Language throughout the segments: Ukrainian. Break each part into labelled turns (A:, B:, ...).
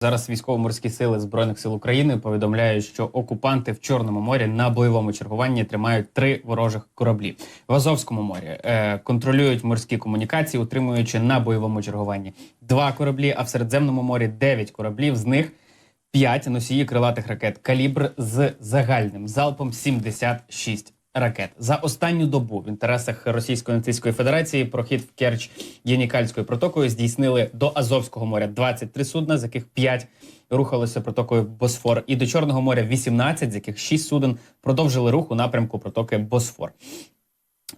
A: Зараз військово-морські сили збройних сил України повідомляють, що окупанти в Чорному морі на бойовому чергуванні тримають три ворожих кораблі. В Азовському морі е, контролюють морські комунікації, утримуючи на бойовому чергуванні два кораблі. А в Середземному морі дев'ять кораблів. З них п'ять носії крилатих ракет калібр з загальним залпом 76 ракет. За останню добу в інтересах Російської нацистської федерації прохід в Керч Єнікальською протокою здійснили до Азовського моря 23 судна, з яких 5 рухалися протокою Босфор, і до Чорного моря 18, з яких 6 суден продовжили рух у напрямку протоки Босфор.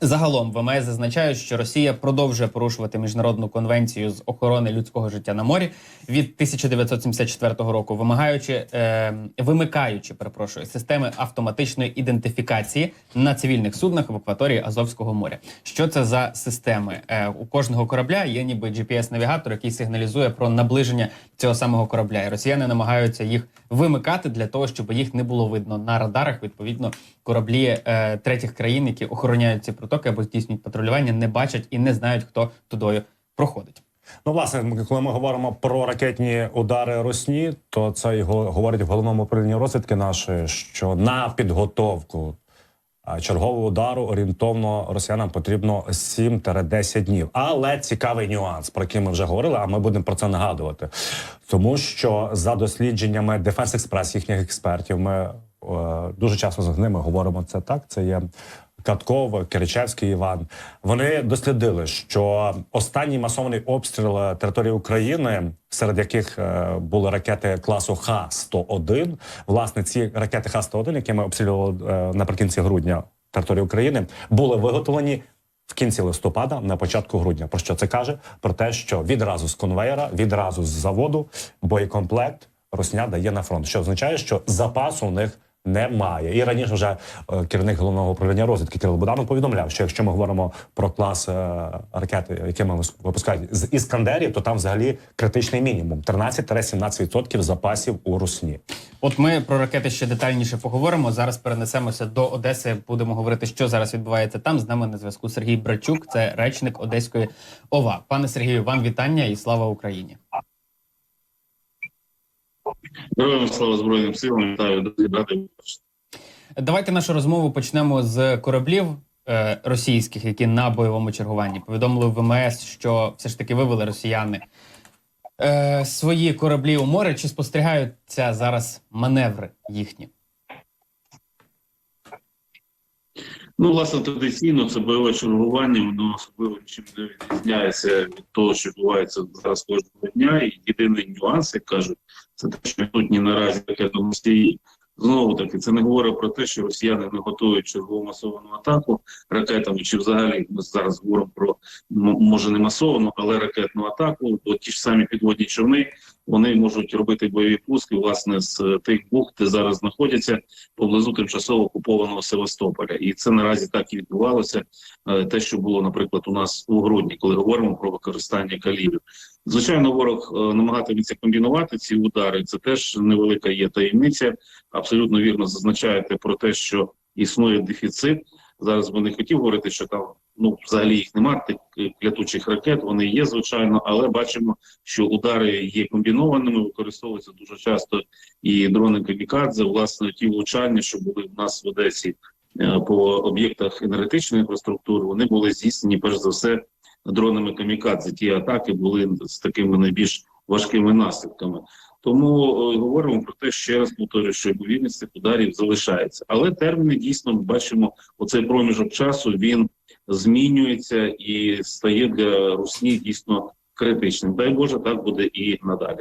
A: Загалом ВМС зазначають, що Росія продовжує порушувати міжнародну конвенцію з охорони людського життя на морі від 1974 року, вимагаючи е, вимикаючи перепрошую системи автоматичної ідентифікації на цивільних суднах в акваторії Азовського моря. Що це за системи? Е, у кожного корабля є ніби GPS-навігатор, який сигналізує про наближення цього самого корабля. І росіяни намагаються їх вимикати для того, щоб їх не було видно на радарах. Відповідно, кораблі е, третіх країн, які охороняють ці протоки або здійснюють патрулювання, не бачать і не знають, хто тудою проходить.
B: Ну, власне, коли ми говоримо про ракетні удари Росні, то це й го- говорить в головному управлінні розвідки нашої, що на підготовку чергового удару орієнтовно росіянам потрібно 7-10 днів. Але цікавий нюанс, про який ми вже говорили, а ми будемо про це нагадувати. Тому що за дослідженнями Defense Express, їхніх експертів, ми е, дуже часто з ними говоримо це так. Це є Катков, Киричевський Іван. Вони дослідили, що останній масований обстріл території України, серед яких е, були ракети класу Х-101, власне, ці ракети Х-101, які ми обстрілювали е, наприкінці грудня території України, були виготовлені. В кінці листопада, на початку грудня, про що це каже? Про те, що відразу з конвейера, відразу з заводу боєкомплект Росня дає на фронт, що означає, що запасу у них немає. І раніше вже е, керівник головного управління розвідки Кирило Буданов повідомляв, що якщо ми говоримо про клас е, ракети, якими випускають з іскандерів, то там взагалі критичний мінімум 13-17% запасів у Русні.
A: От ми про ракети ще детальніше поговоримо. Зараз перенесемося до Одеси. Будемо говорити, що зараз відбувається там. З нами на зв'язку Сергій Брачук, це речник Одеської ОВА. Пане Сергію, вам вітання і слава Україні.
C: Героям слава Збройним силам, вітаю друзі, брати.
A: Давайте нашу розмову почнемо з кораблів е, російських, які на бойовому чергуванні. Повідомили в ВМС, що все ж таки вивели росіяни е, свої кораблі у море. Чи спостерігаються зараз маневри їхні?
C: Ну, власне, традиційно це бойове чергування, воно особливо чим не відрізняється від того, що відбувається зараз кожного дня. І єдиний нюанс, як кажуть, це те, що відсутні наразі ракетоносії. Знову таки, це не говорить про те, що росіяни не готують чергову масовану атаку ракетами, чи взагалі ми зараз говоримо про може не масовану, але ракетну атаку. Бо ті ж самі підводні човни вони можуть робити бойові пуски власне з тих бухт, де зараз знаходяться поблизу тимчасово окупованого Севастополя, і це наразі так і відбувалося. е, Те, що було, наприклад, у нас у грудні, коли говоримо про використання калібрів. Звичайно, ворог е, намагатиметься комбінувати ці удари. Це теж невелика є таємниця. Абсолютно вірно зазначаєте про те, що існує дефіцит. Зараз би не хотів говорити, що там ну взагалі їх немає тих е, клятучих ракет. Вони є звичайно, але бачимо, що удари є комбінованими, використовуються дуже часто і дрони камікадзе, власне, ті влучання, що були в нас в Одесі е, по об'єктах енергетичної інфраструктури, вони були здійснені перш за все дронами камікадзе. Ті атаки були з такими найбільш важкими наслідками. Тому е, говоримо про те, ще раз повторюю, що ймовірність цих ударів залишається, але терміни дійсно ми бачимо оцей проміжок часу. Він змінюється і стає для русні дійсно критичним. Дай Боже, так буде і надалі.